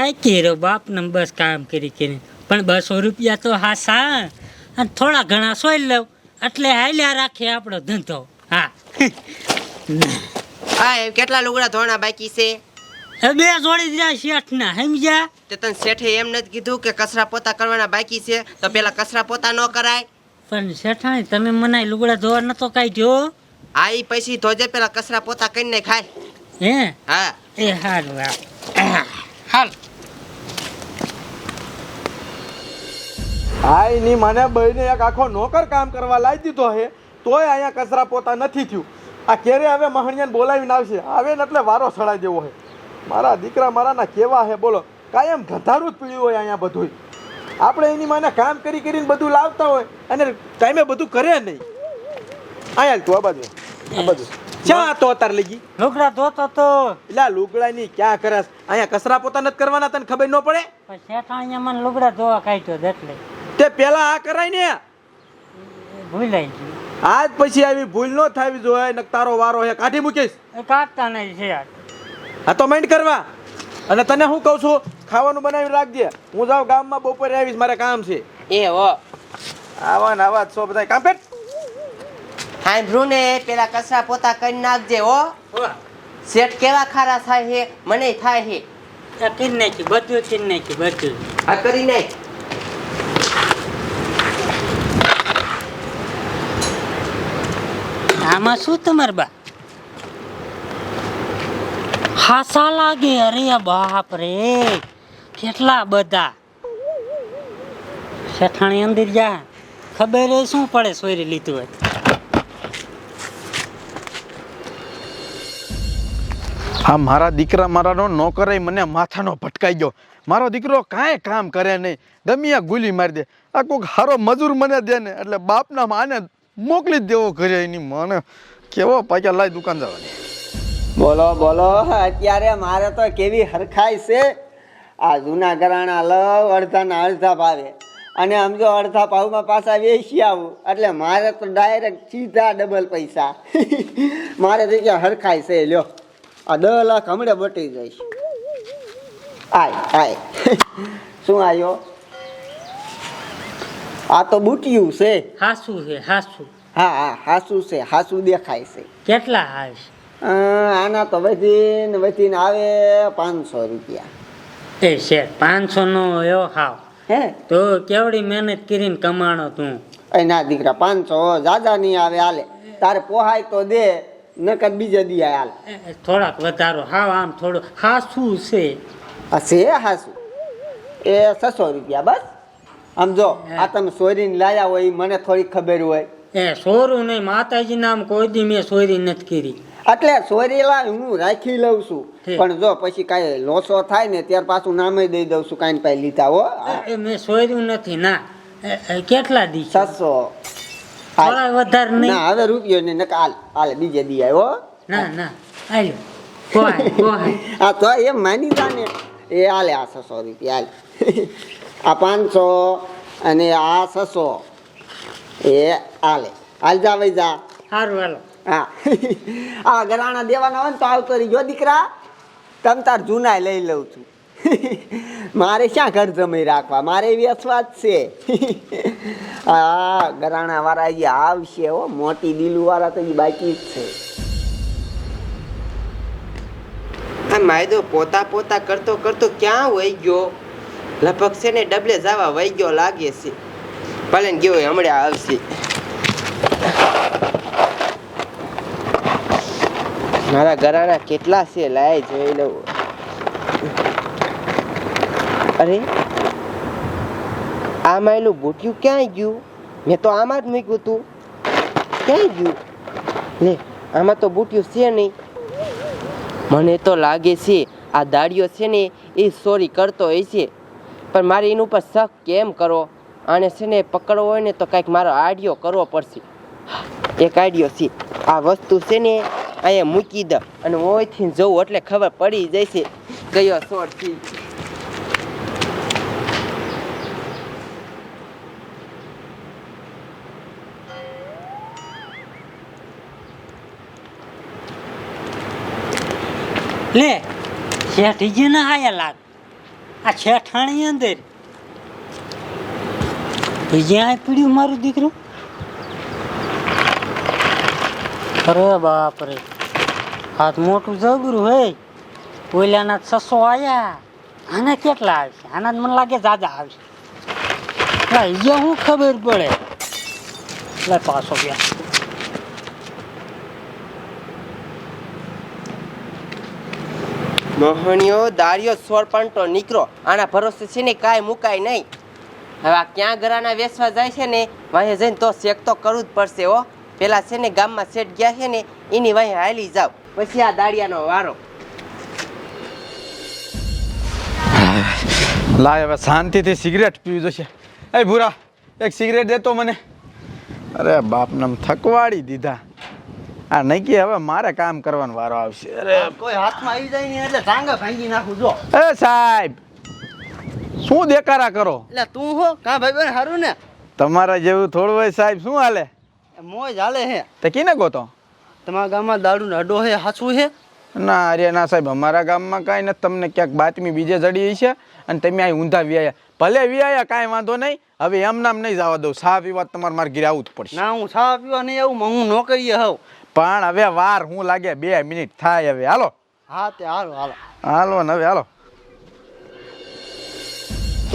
થાકી રહ્યો બાપને બસ કામ કરી કરી પણ બસો રૂપિયા તો હા સા. અને થોડા ઘણા સોઈ લઉં. એટલે હાલ્યા રાખીએ આપણો ધંધો. હા. હા કેટલા લુગડા ધોણા બાકી છે? બે જોડી દીધા શેઠના સમજ્યા? તે તને શેઠે એમ નથી કીધું કે કચરા પોતા કરવાના બાકી છે? તો પેલા કચરા પોતા ન કરાય. પણ શેઠાણી તમે મને લુગડા ધોવા નતો કાઢ્યો? આ ઈ પછી ધોજે પેલા કચરા પોતા કરીને ખાય. હે? હા. એ હારું. હાલ. હા એની મને બહેને એક આખો નોકર કામ કરવા લાવી દીધો હે તોય અહીંયા કચરા પોતા નથી થયું. આ ક્યારે હવે મહણિયાને બોલાવીને આવશે. આવે ને એટલે વારો સડાઈ દેવો હે. મારા દીકરા મારાના કેવા હે બોલો. કાયમ ગધારું જ પીળ્યું હોય અહીંયા બધું આપણે એની માને કામ કરી કરીને બધું લાવતા હોય અને ટાઈમે બધું કરે નહીં. અહીંયા તું આ બાજુ. આ બાજુ. ક્યાં તો અતાર લઈ ગઈ. લુગડા ધોતો તો. એટલે લુગડા ની ક્યાં કરસ અહીંયા કચરા પોતા નથી કરવાના તને ખબર ન પડે? પણ અહીંયા મને લુગડા ધોવા કાઢ્યો એટલે. તે પેલા આ કરાય ને. ભૂલાઈ ગયું આજ પછી આવી ભૂલ ન થવી જોઈએ ને તારો વારો હે. કાઢી મૂકીશ. એ કાઢતા નહીં છે આ તો માઇન્ડ કરવા. અને તને હું કહું છું ખાવાનું બનાવી રાખજે. હું જાઉં ગામમાં બપોરે આવીશ મારે કામ છે. એ હો. આવા ને આવા છો બધા કામ પેટ સાંભળ્યું ને પેલા કચરા પોતા કરી નાખજે હો. શેઠ કેવા ખારા થાય છે મને થાય છે કરી નાખી બધું કિન નાખી બધું. આ કરી નાખ. આમાં શું તમાર બા? હાસા લાગે, અરે બાપ રે. કેટલા બધા? શેઠાણી અંદર જા. ખબર શું પડે સોયરી લીધું હોય આ મારા દીકરા મારાનો નોકરે મને માથાનો ભટકાઈ ગયો. મારો દીકરો કાંઈ કામ કરે નહીં. ગમ્યા ગુલી મારી દે. આ કોઈક હારો મજૂર મને દે ને. એટલે બાપના માને મોકલી દેવો ઘરે એની મને. કેવો પાછા લાય દુકાન જવાની. બોલો બોલો, અત્યારે મારે તો કેવી હરખાઈ છે? આ જૂના ઘરાણા લવ અડધાના અડધા ભાવે. અને આમ જો અડધા ભાવમાં પાછા વેચી આવું, એટલે મારે તો ડાયરેક્ટ સીધા ડબલ પૈસા. મારે તો ક્યાં હરખાઈ છે, લ્યો. આ દસ લાખ હમણાં બટી જઈશ. આય આય. શું આવ્યો આ તો બુટિયું છે. હાસું છે હાસું. હા હા હાસું છે હાસું દેખાય છે. કેટલા હાસ આના તો વધીને વધીને આવે પાંચસો રૂપિયા. એ છે પાંચસો નો એવો હાવ. હે? તો કેવડી મહેનત કરીને કમાણો તું? એ ના દીકરા પાંચસો જાજા નહીં આવે હાલે. તારે પોહાય તો દે નકર બીજે દી હાલ. થોડાક વધારો. હાવ આમ થોડું. હાસું છે. હા છે હાસુ. એ છસો રૂપિયા બસ. આમ જો આ તમે સોરીને લાયા હોય મને થોડી ખબર હોય. એ સોરું નહીં માતાજી નામ કોઈ દી મેં સોયરી નથી કરી. એટલે સોરી લા હું રાખી લઉં છું. પણ જો પછી કાંઈ લોસો થાય ને ત્યાર પાછું નામે દઈ દઉં છું કાંઈ પાસે લીધા હો. એ મેં સોયરું નથી ના. કેટલા દી સાતસો. વધારે નહીં. ના હવે રૂપિયો ને હાલ હાલ બીજે દી આવ્યો ના ના આવ્યો આ તો એમ માની જા ને. એ હાલે આ સસો રૂપિયા હાલ. આ પાંચસો અને આ છસો એ હાલે હાલ જા ભાઈ જા. સારું હાલો. હા. આ ગરાણા દેવાના હોય ને તો આવતો રહીજો દીકરા. તમ તાર જૂના લઈ લઉં છું. મારે ક્યાં ઘર જમાઈ રાખવા? મારે એવી જ છે. હા ગરાણા વાળા હજી આવશે હો. મોટી દિલુ વાળા તો એ બાકી જ છે. આ માયદો પોતા પોતા કરતો કરતો ક્યાં વહી ગયો? લગભગ છે ને ડબલે જવા વહી ગયો લાગે છે. ભલે ગયો હમણાં આવશે. મારા ગરાના કેટલા છે? લાય જોઈ લઉં. અરે, આ માયલું બુટિયું ક્યાંય ગયું? મેં તો આમાં જ મૂક્યું તું. ક્યાંય ગયું? લે, આમાં તો બુટ્યું છે નહીં. મને તો લાગે છે આ દાડિયો છે ને એ સોરી કરતો હોય છે. પણ મારે એનું ઉપર શક કેમ કરો? આને છે ને પકડવો હોય ને તો કંઈક મારો આડિયો કરવો પડશે. એક આડિયો છે, આ વસ્તુ છે ને અહીંયા મૂકી દે. અને ઓયથી જવું એટલે ખબર પડી જશે કયો સોર છે. લે શેઠજી ના હાયા લાગ. આ છેઠાણી અંદર. જ્યાં પીડ્યું મારું દીકરું? અરે બાપ રે હાથ મોટું જબરું હે. ઓલાના છસો આયા. આને કેટલા આવશે? આના મને લાગે જાજા આવશે. અહીંયા શું ખબર પડે? લે પાછો ગયા મોહણીયો દાળિયો સોળપંટો નીકળો. આના ભરોસે છે ને કાંઈ મુકાય નહીં. હવે આ ક્યાં ગરાના વેસવા જાય છે ને, વાંહે જઈને તો શેક તો કરવું જ પડશે હો. પેલા છે ને ગામમાં શેઠ ગયા છે ને, એની વાંહે હાલી જાવ પછી આ દાળિયાનો વારો. લાય હવે શાંતિથી સિગરેટ પીવી જશે. એ ભૂરા, એક સિગરેટ દેતો મને. અરે બાપને થકવાડી દીધા. આ નહીં કે હવે મારે કામ કરવાનો વારો આવશે. અરે. કોઈ હાથમાં આવી જાય ને એટલે ટાંગા ભાંગી નાખું જો. એ સાહેબ શું દેકારા કરો? એટલે તું હો કા ભાઈ હારું ને? તમારા જેવું થોડું હોય સાહેબ શું હાલે? મોજ હાલે હે. તે કીને ગોતો તમારા ગામમાં દારૂ અડો હે હાચું હે? ના અરે ના સાહેબ અમારા ગામમાં કાંઈ નથી. તમને ક્યાંક બાતમી બીજે જડી છે અને તમે અહીં ઊંધા વ્યાયા. ભલે વ્યાયા કાંઈ વાંધો નહીં. હવે એમ નામ નહીં જવા દઉં. સા પીવા તમારે મારે ઘેર આવવું જ પડશે. ના હું ચા પીવા નહીં આવું હું નોકરીએ હોઉં પણ હવે વાર હું લાગે બે મિનિટ થાય હવે. હાલો. હા તે હાલો હાલો. હાલો ને હવે હાલો.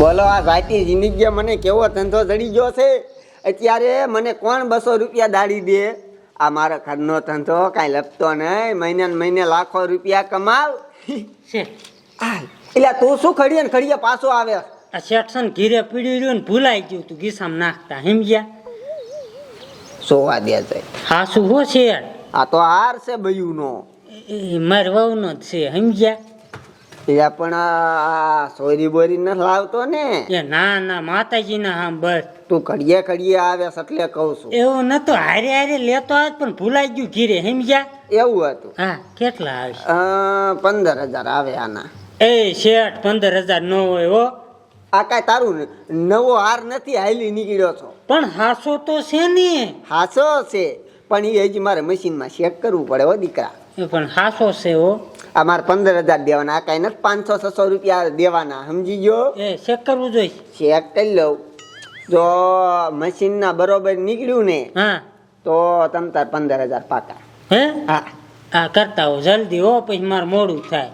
બોલો આ ભાઈની જિંદગી મને કેવો ધંધો જડી ગયો છે? અત્યારે મને કોણ બસો રૂપિયા દાડી દે? આ મારા ઘરનો ધંધો કાંઈ લપતો નહીં. મહિને મહિને લાખો રૂપિયા કમાવ. એટલે તું શું ખડીએ ને ખડીએ પાછો આવે? આ શેઠસન ઘીરે પીડ્યું રહ્યું ને ભૂલાઈ ગયું તું. ગીસામાં નાખતા સમજ્યા? સોવા દે છે. હા શું હો શેઠ આ તો હાર છે બયુનો. એ મારી વહુનો જ છે સમજ્યા એ પણ આ સોરી બોરી ન લાવતો ને. એ ના ના માતાજીના હા બસ. તું ઘડીએ ઘડીએ આવે એટલે કહું છું. એવું નતો હારે હારે લેતો આજ પણ ભૂલાઈ ગયું ઘીરે સમજ્યા એવું હતું. હા કેટલા આવે પંદર હજાર આવે આના. એ શેઠ પંદર હજાર નો હોય હો. આ કાંઈ તારું ન- નવો હાર નથી હાલી નીકળ્યો છો. પણ હાસો તો છે ને. હાસો છે પણ એ હજી મારે મશીનમાં ચેક કરવું પડે હો દીકરા. એ પણ હાસો છે હો. આ મારે પંદર હજાર દેવાના આ કાંઈ નથી પાંચસો છસો રૂપિયા દેવાના સમજી ગયો? એ ચેક કરવું જોઈએ ચેક કરી લઉં. જો મશીનના બરોબર નીકળ્યું ને હા. તો તમ તાર પંદર હજાર પાકા. હે? હા. આ કરતા હો જલ્દી હો પછી મારે મોડું થાય.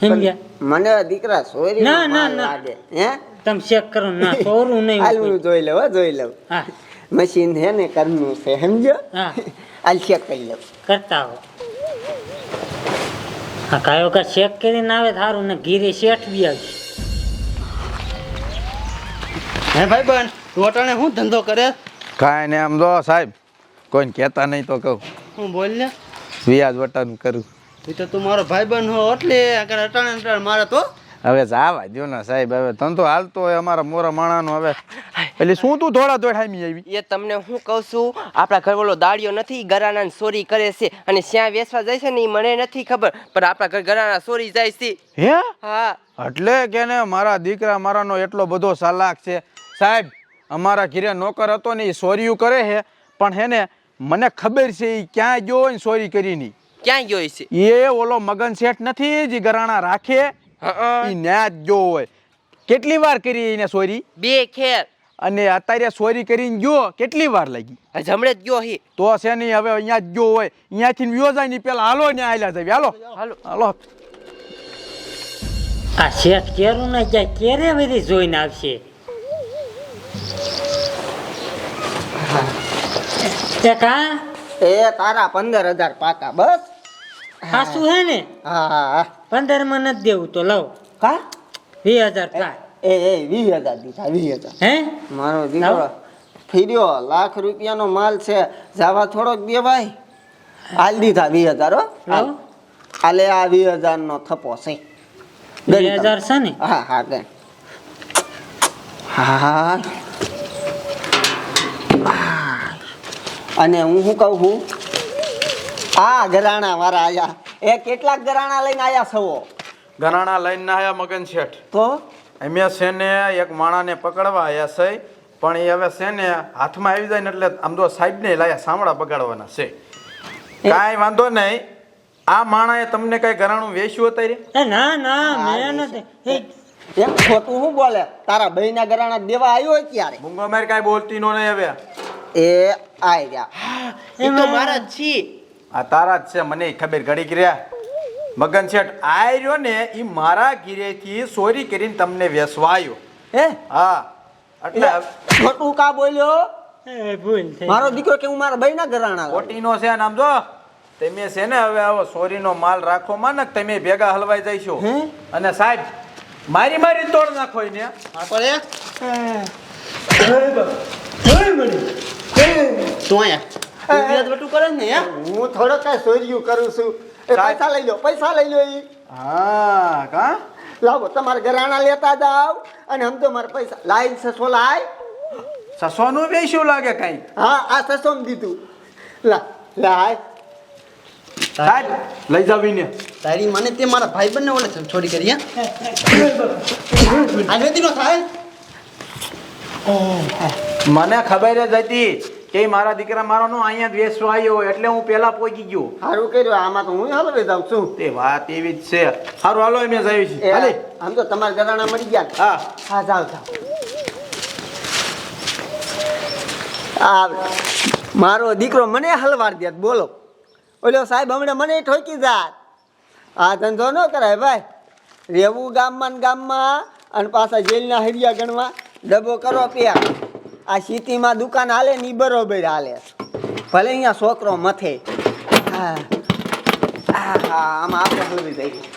સમજ્યા? મને દીકરા સોરી ના, ના, ના. લાગે હે? તમે ચેક કરો ના સોરું નહીં હાલ હું જોઈ લઉં જોઈ લઉં હા. મશીન છે ને કરનું છે સમજો? હા. હાલ ચેક કરી લઉં કરતા હો હા કાયો કા ચેક કરીને આવે સારું ને ઘીરે શેઠ બી આવશે. હે ભાઈ બન તું શું ધંધો કરે? કાંઈ ને આમ જો સાહેબ કોઈને કહેતા નહીં તો કહું. હું બોલ ને? વ્યાજ વટાનું કરું. એ તો તું મારો ભાઈ બન હો એટલે આગળ અટાણે અટાણે મારે તો હવે જાવા દ્યો ને સાહેબ હવે ધંધો હાલતો હોય અમારા મોરા માણાનો હવે. એટલે શું તું થોડા દોડામી આવી? એ તમને હું કહું છું આપણા ઘરવાળો દાડિયો નથી ગરાના ચોરી કરે છે અને શ્યાં વેસવા જાય છે ને એ મને નથી ખબર પણ આપણા ઘર ગરાના ચોરી જાય છે. હે? હા. એટલે કે ને મારા દીકરા મારાનો એટલો બધો સાલાક છે. સાહેબ અમારા ઘીરે નોકર હતો ને એ ચોરીયું કરે છે પણ હે ને મને ખબર છે એ ક્યાં ગયો ને ચોરી કરીને. ક્યાં ગયો છે? એ ઓલો મગન શેઠ નથી જે ગરાણા રાખે? એ ન્યા જ ગયો હોય. કેટલી વાર કરી એને સોરી બે ખેર. અને અત્યારે સોરી કરીને ગયો કેટલી વાર લાગી? જમણે જ ગયો હી. તો છે નહીં હવે અહીંયા જ ગયો હોય. અહીંયાથી વ્યો જાય ને પેલા હાલો ને આયલા જાય. હાલો. હાલો. હાલો. આ શેઠ કેરું ના જાય કેરે બધી જોઈને આવશે? એ કા? એ તારા પંદર હજાર પાકા બસ. હાસું હે ને? હા હા પંદરમાં નથી દેવું તો લાવ. કા? વીસ હજાર થાય. એ એ વીસ હજાર દીધા વીસ હજાર. હે? મારો દીકરો ફીર્યો લાખ રૂપિયાનો માલ છે. જાવા થોડોક દે ભાઈ હાલ દીધા વીસ હજાર હો. હાલ. આ વીસ હજાર નો થપ્પો છે. વીસ હજાર છે ને? હા હા ગણ. હા હા. અને હું શું કહું છું? આ ગરાણા મારા આયા. એ કેટલાક ગરાણા લઈને આયા છો? ગરાણા લઈને ના આયા મગન શેઠ. તો? અમે છે ને એક માણાને પકડવા આયા છે પણ એ હવે છે ને હાથમાં આવી જાય ને એટલે આમ તો સાહેબને લાયા સાંભળા બગાડવાના છે. કાંઈ વાંધો નહીં. આ માણાએ તમને કઈ ઘરાણું વેચ્યું અત્યારે એ ના ના મેં નથી. એ ખોટું શું બોલે? તારા બહેના ઘરાણા દેવા આવ્યો હોય ક્યારે? મૂંગો માર કાંઈ બોલતી નો નહીં હવે. એ આવી રહ્યા એ તો મારા છી છીએ. આ તારા જ છે મને ખબર ઘડી કર્યા મગન શેઠ આવ્યો રહ્યો ને એ મારા ગીરેથી ચોરી કરીને તમને વેસવાયો. હે? હા. એટલે ખોટું કા બોલ્યો? એ મારો દીકરો કે હું મારા બહેના ઘરાણા ખોટી નો છે ને આમ જો. તમે છે ને હવે આવો સોરીનો માલ રાખો માનક તમે ભેગા હલવાઈ જઈશો. અને સાહેબ મારી મારી તોડ નાખો એને. હા પણ એ તું અહીંયા. તું વ્યાજ કરે ને હે? હું થોડો કઈ સોર્યું કરું છું. એ પૈસા લઈ લો પૈસા લઈ લો ઈ. હા કા? લાવો તમારે ઘરાણા લેતા જાવ અને સમજો મારા પૈસા લાઈન સસો લાય. સસોનું વેચ્યું લાગે કઈ? હા આ સસો દીધું. લા લાય. સાહેબ લઈ જાવીને તારી મને તે મારા ભાઈ બંને ઓલે છોડી કરી હા? આ સાહેબ મને ખબર જ હતી. કે મારા દીકરા મારો નો અહીંયા દ્વેષ આવ્યો એટલે હું પેલા પહોંચી ગયો. સારું કર્યું આમાં તો હું હલવે જાઉં છું. તે વાત એવી જ છે. સારું હાલો એમ જ આવી છે. હાલે. આમ તો તમારા ઘરાણા મળી ગયા. હા. હા જાઓ જાઓ. મારો દીકરો મને હલવાડ દે બોલો. ઓલો સાહેબ હમણાં મને ઠોકી જાત. આ ધંધો ન કરાય ભાઈ. રહેવું ગામમાં ને ગામમાં અને પાછા જેલના હરિયા ગણવા ડબો કરો પ્યા. આ સિટીમાં દુકાન હાલે ને બરોબર હાલે. ભલે અહીંયા છોકરો મથે. આમાં આપણે હલવી દઈએ.